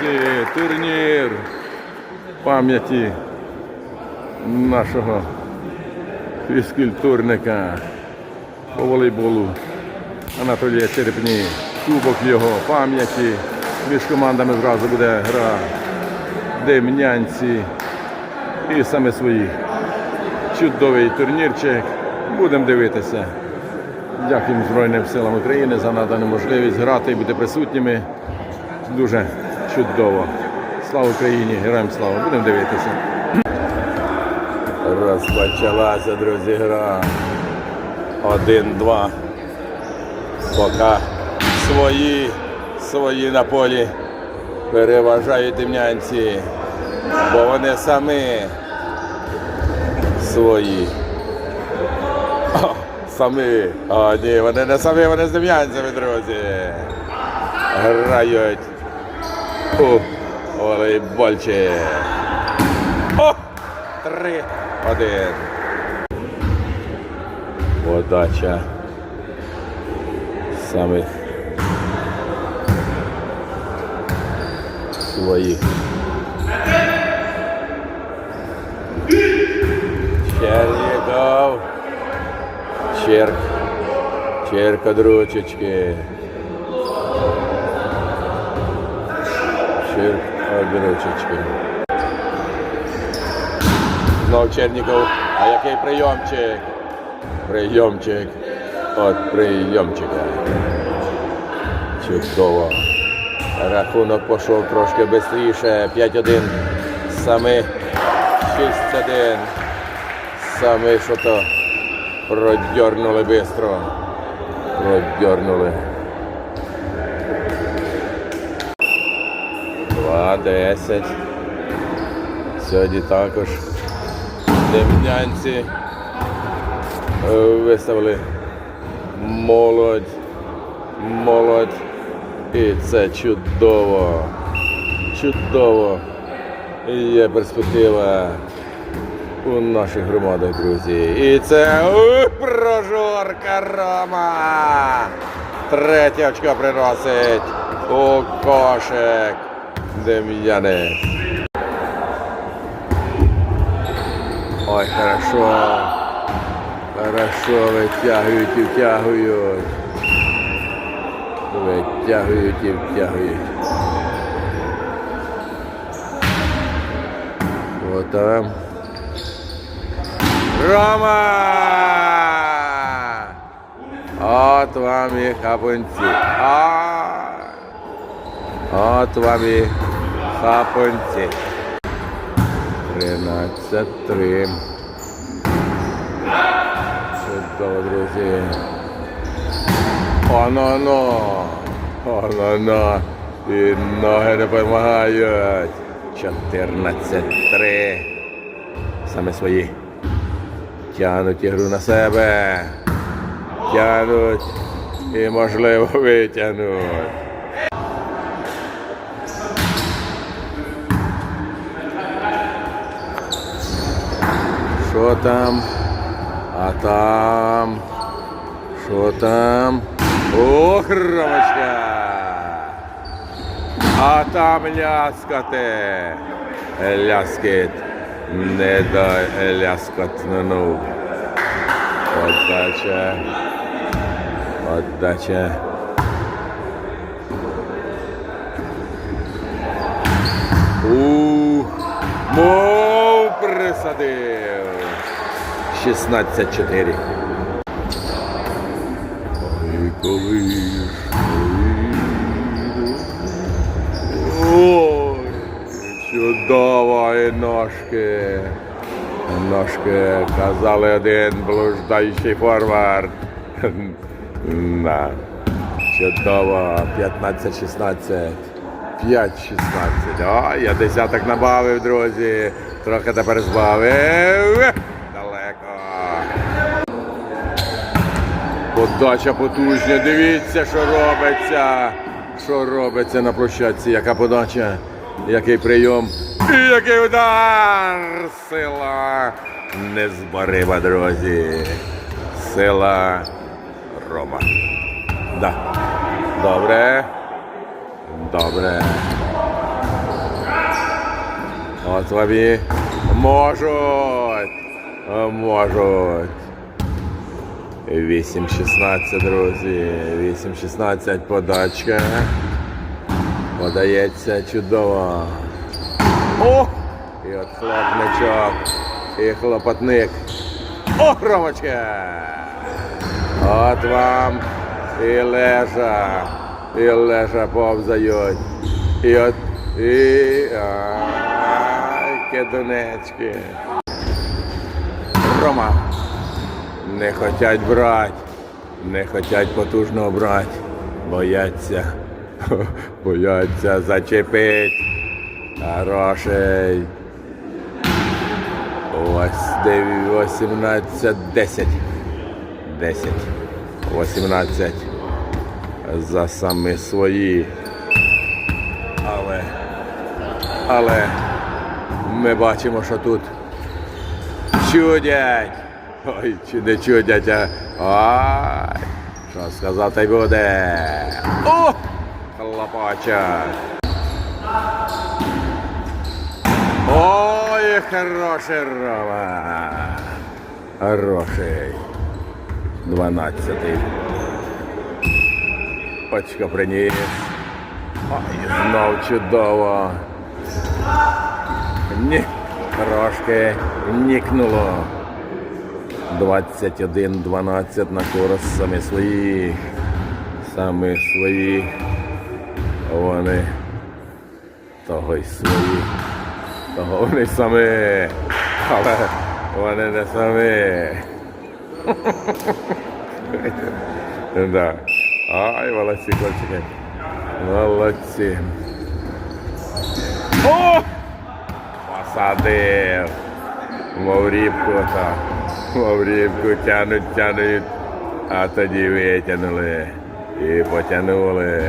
друзі, турнір пам'яті нашого фізкультурника по волейболу Анатолія Черепні. Кубок його пам'яті. Між командами зразу буде гра Демнянці і саме свої. Чудовий турнірчик. Будемо дивитися. Дякуємо Збройним силам України за надану можливість грати і бути присутніми. Дуже чудово. Слава Україні! Героям слава! Будемо дивитися. Розпочалася, друзі, гра. Один-два. Поки свої, свої на полі переважають темнянці, бо вони самі свої. О, самі. О, ні, вони не самі, вони з дем'янцями, друзі. Грають волейбольчик. О! Три, один. Подача самих своїх. Черніков. Черк. Черк од ручечки. Черк. Знов Черніков. А який прийомчик? Прийомчик от прийомчика. Чудово. Рахунок пішов трошки швидше. 5-1. Саме 6-1. Саме що то продьорнули швидко. Продьорнули. 2-10. Сьогодні також демнянці е, виставили молодь, молодь. І це чудово. Чудово. Є перспектива у наших громадах, друзі. І це прожорка Рома. Третє очко приносить у кошик Дем'янець. Ой, хорошо. Хорошо, витягують і втягують. Витягують і втягують. Вот там. Рома! От вам і хапунці. А! От вам і хапунці. 13-3. Чудово, друзі. Оно-но. Оно-но. І ноги допомагають. 14-3. Саме свої. Тянуть ігру на себе. Тянуть. І можливо витягнуть. Що там? А там? Що там? Ох, ромочка! А там ляскати. Ляскит. Не дай ляскотну. Отдача. Отдача. Ух, мов присадив. 16-4. Ой, чудово і ножки. Ножки казали один блуждаючий форвард. На. Чудово. 15-16. 5-16. О, я десяток набавив, друзі. Трохи тепер збавив. Подача потужня. Дивіться, що робиться. Що робиться на площадці. Яка подача, який прийом. І який удар. Сила незборима, друзі. Сила Рома. Да. Добре. Добре. От вони можуть. Можуть. 8-16, друзі. 8-16 подачка. Подається чудово. О! І от хлопничок. І хлопотник. О, Ромочка! От вам і лежа. І лежа повзають. І от. І. Ай, кидунечки. Рома. Не хотять брати. Не хотять потужно брати. Бояться. Бояться зачепить. Хороший. Ось 18, 10. 10. 18. За самі свої. Але. Але ми бачимо, що тут чудять. Ой, чи не чудять, а. Ай! Що сказати буде? О! Хлопочать. Ой, хороший Рома. Хороший. Дванадцятий. Очко приніс. Ой, знов чудово. Ні, трошки нікнуло. 21-12 на користь самі свої. Самі свої. Вони того й свої. Того вони самі. Але вони не самі. да. Ай, молодці, хлопчики. Молодці. О! Посадив. Моврібку та. Моврібку тянуть, тянуть. А тоді витягнули. І потягнули.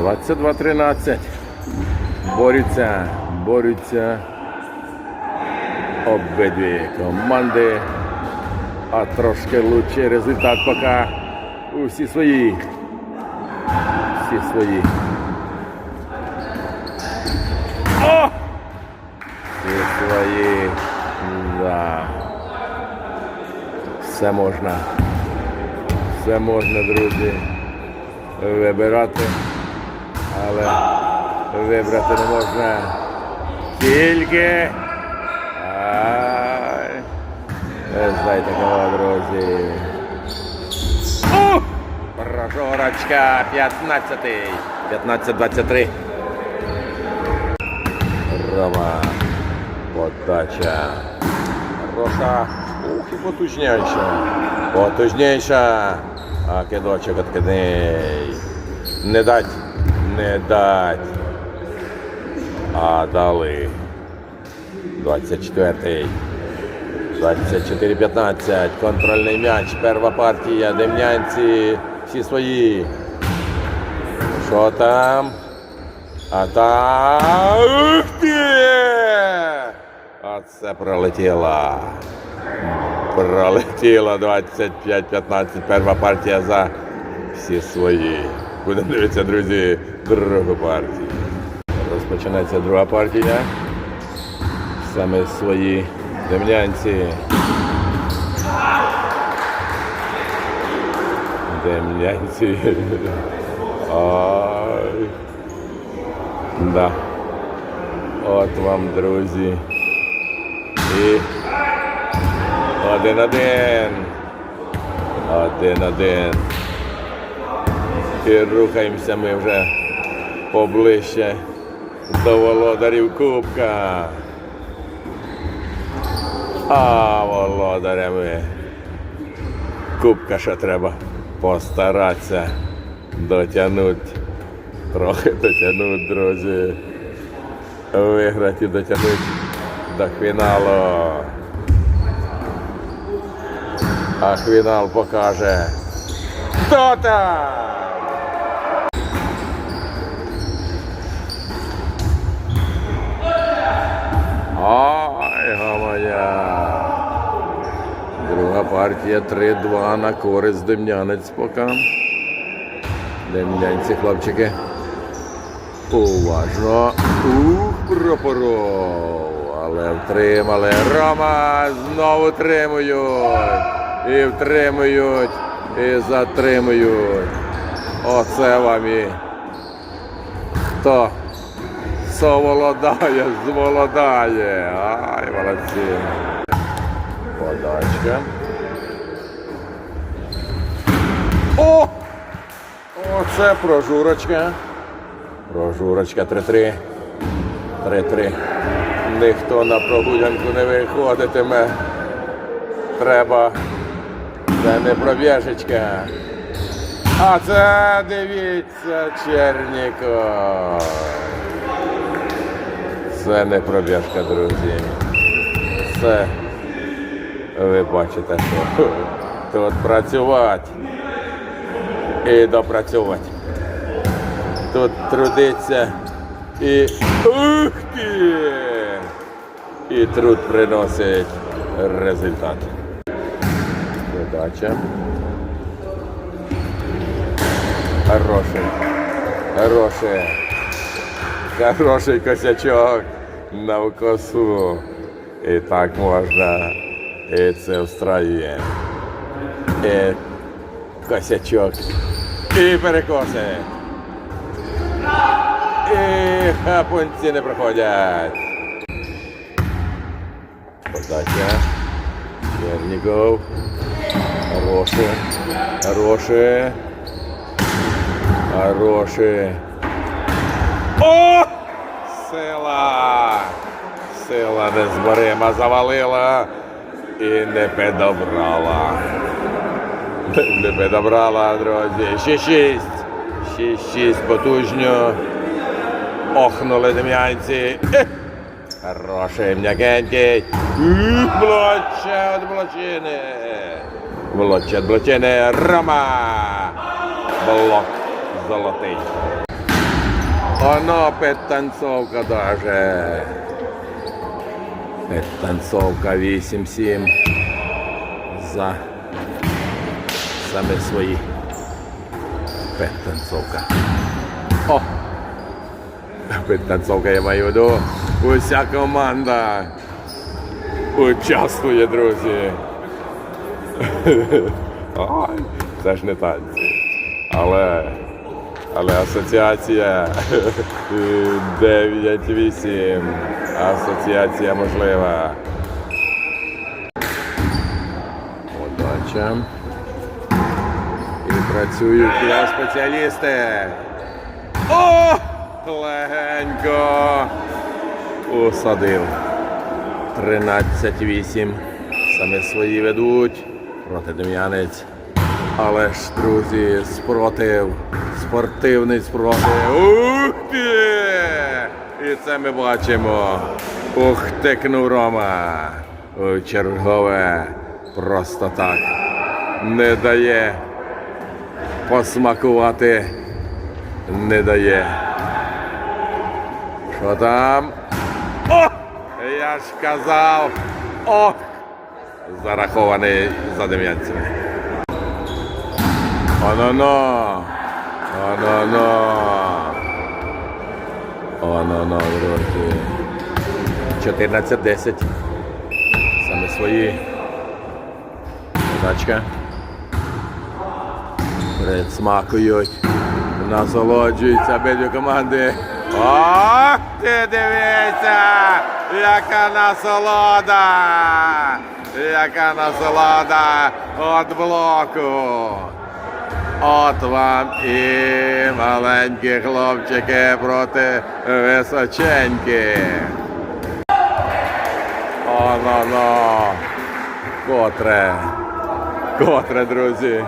22-13. Борються, борються обидві команди. А трошки лучший результат поки усі свої. Всі свої. Все можна. Все можна, друзі. Вибирати. Але вибрати не можна. Тільки. Ай. Ви знаєте кого, друзі. Прожорочка 15-й. 15-23. Рома. Подача. Хороша. Потужніша. Потужніша. А кидочок откидний. Не дать. Не дать. А дали. 24-й. 24-15. Контрольний м'яч. Перша партія. Дем'янці. Всі свої. Що там? А там. Ух ти! Оце пролетіло. Пролетіло 25-15. Перша партія за всі свої. Будемо дивитися, друзі, другу партію. Розпочинається друга партія. Саме свої дем'янці. Дем'янці. Ай. Да. От вам, друзі. І один-один. Один-один. І рухаємося ми вже поближче до володарів Кубка. А володарями Кубка ще треба постаратися дотягнути. Трохи дотягнути, друзі. Виграти і дотягнути до фіналу. А фінал покаже. Хто там? Ай, гамая. Друга партія 3-2 на користь Дем'янець поки. Дем'янці, хлопчики. Уважно. Ух, пропоров. Але втримали. Рома знову тримують. І втримують. І затримують. Оце вам і хто соволодає, зволодає. Ай, молодці. Подачка. О! Оце прожурочка. Прожурочка 3-3. 3-3. Ніхто на прогулянку не виходитиме. Треба. Це не пробіжечка. А це дивіться Черніков. Це не пробіжка, друзі. Це ви бачите, що тут працювати і допрацьовувати. Тут трудиться і ух ти! І труд приносить результат. Подача. Хороший. Хороший. Хороший косячок на вкосу. І так можна. І це встраює. І косячок. І перекоси. І хапунці не проходять. Подача. Черніков. Хороший. Хороший. Хороший. О! Сила! Сила незборима завалила і не підобрала. Не підобрала, друзі. 6-6. 6-6 потужньо. Охнули дем'янці. Хороший м'якенький. Блоче від блочини. Блоче від блочини. Рома. Блок золотий. Оно підтанцовка даже. Підтанцовка 8-7 за саме свої. Підтанцовка. О! Підтанцовка я маю в виду. Уся команда участвує, друзі. Ой, це ж не танці. Але, але асоціація 9-8. Асоціація можлива. Подача. І працюють я спеціалісти. О! Легенько. Усадив. 13-8. Саме свої ведуть. Проти Дем'янець. Але ж, друзі, спротив. Спортивний спротив. Ух ти! І це ми бачимо. Ух, тикнув Рома. Чергове. Просто так. Не дає посмакувати. Не дає. Що там? О! Я ж казав. О! Зарахований за дем'янцями. Оно-но! Оно-но! Оно-но, друзі. 14-10. Саме свої. Удачка. Присмакують. Насолоджуються обидві команди. О, ти дивися! Яка насолода! Яка насолода від блоку! От вам і маленькі хлопчики проти височеньких. Оно-но. Котре. Котре, друзі,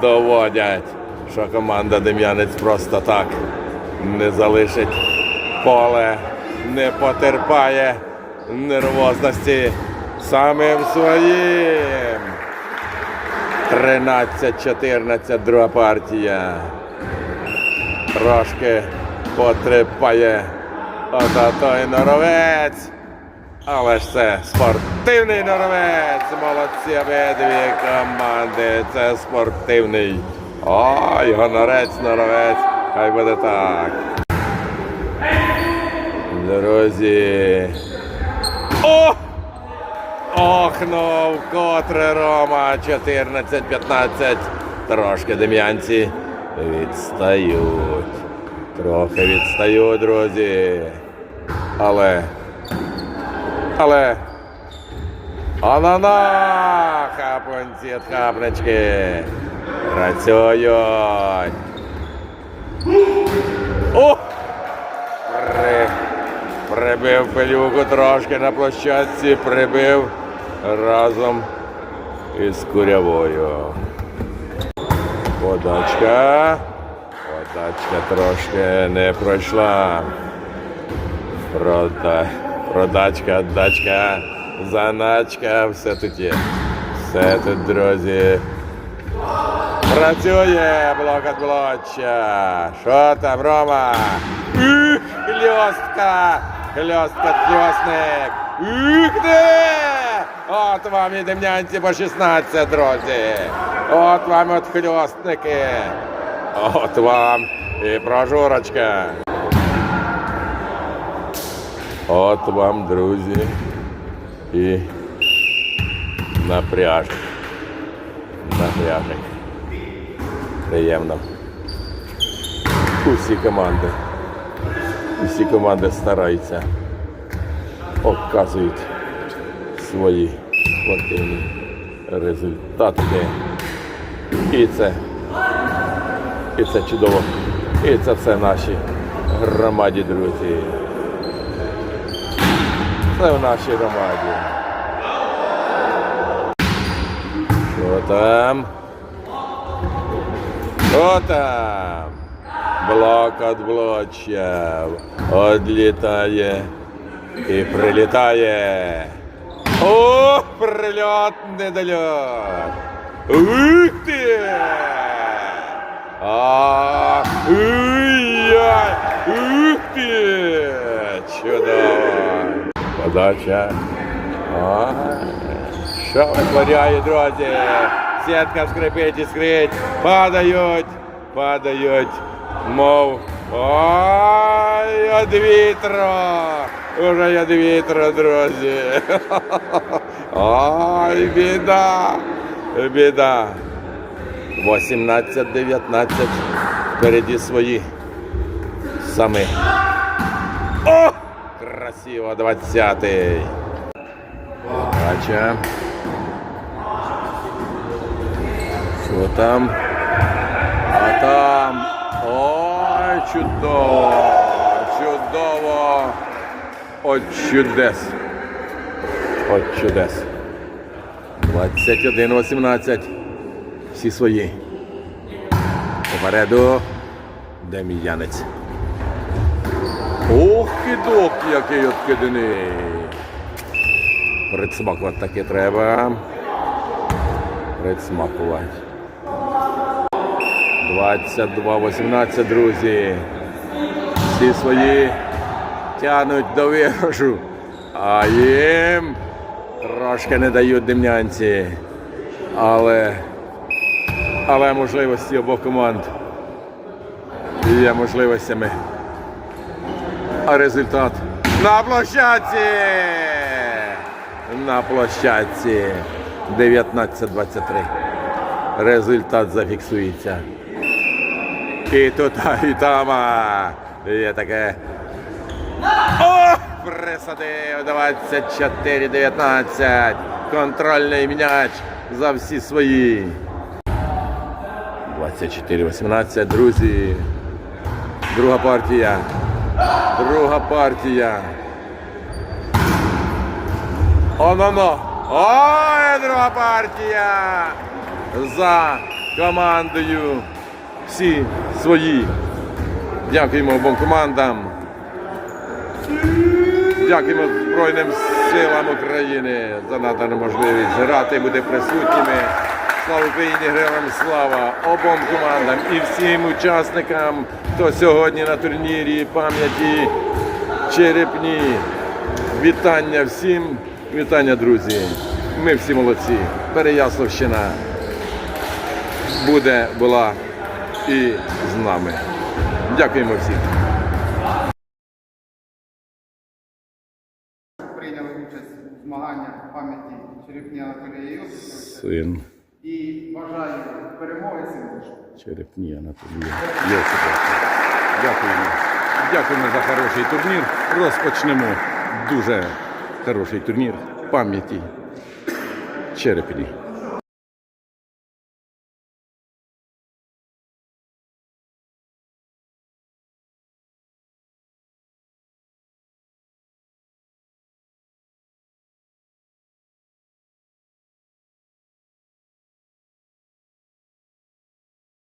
доводять, що команда Дем'янець просто так не залишить поле, не потерпає нервозності самим своїм. 13-14, друга партія. Трошки потрепає ота той норовець. Але ж це спортивний норовець. Молодці обидві команди. Це спортивний. Ой, гонорець, норовець. Хай буде так. Друзі. О! Охнув котре Рома 14-15. Трошки дем'янці відстають. Трохи відстають, друзі. Але. Але. Анана! Хапунці від хапнички. Працюють. О! При... Прибив пилюку трошки на площадці, прибив разом із курявою. Подачка. Подачка трошки не пройшла. Прода... Продачка, дачка, заначка, все тут є. Все тут, друзі. Працює блок від блоча. Що там, Рома? Ух, хльостка! Хльостка, хльостник! Ух ти! От вам і демнянці по 16, друзі! От вам от хльостники! От вам і прожурочка! От вам, друзі, і напряжник. Напряжник. Приємно. Усі команди. Усі команди стараються, показують свої спортивні результати. І це, і це чудово. І це все наші громаді, друзі. Це в нашій громаді. Що там? Що там? Блок від блоча Одлітає і прилітає. О, прильот недольот. Ух ти! А, уй-яй! Ух ти! Чудово! Подача. А, що витворяє, друзі? Сітка скрипить і скрить. Падають, падають, мов. Ой, від вітру. Уже від вітру, друзі. Ой, біда. Біда. 18-19. Впереді свої. Самі. О! Красиво, 20-й. Бача. Що там? А там. Ой, чудово! Чудово! От чудес! От чудес! 21-18. Всі свої. Попереду Дем'янець. Ох, кидок, який откидений. Присмакувати таки треба. Присмакувати. 22-18, друзі. Всі свої тянуть до виграшу, а їм трошки не дають демнянці. Але, але можливості обох команд є можливостями. А результат на площадці! На площадці 19-23. Результат зафіксується. І тут, і там є таке. О! 24-19. Контрольний м'яч за всі свої. 24-18, друзі. Друга партія. Друга партія. Оно-но. Ой, друга партія. За командою. Всі свої. Дякуємо обом командам. Дякуємо Збройним силам України за надану можливість грати, бути присутніми. Слава Україні, героям слава обом командам і всім учасникам, хто сьогодні на турнірі пам'яті Черепні. Вітання всім, вітання, друзі. Ми всі молодці. Переяславщина буде, була і з нами. Дякуємо всім. змагання пам'яті черепні Анатолія Йосиповича. І бажаю перемоги сьогодні. Черепні Анатолія Йосиповича. Дякуємо. Дякуємо за хороший турнір. Розпочнемо дуже хороший турнір пам'яті Черепні.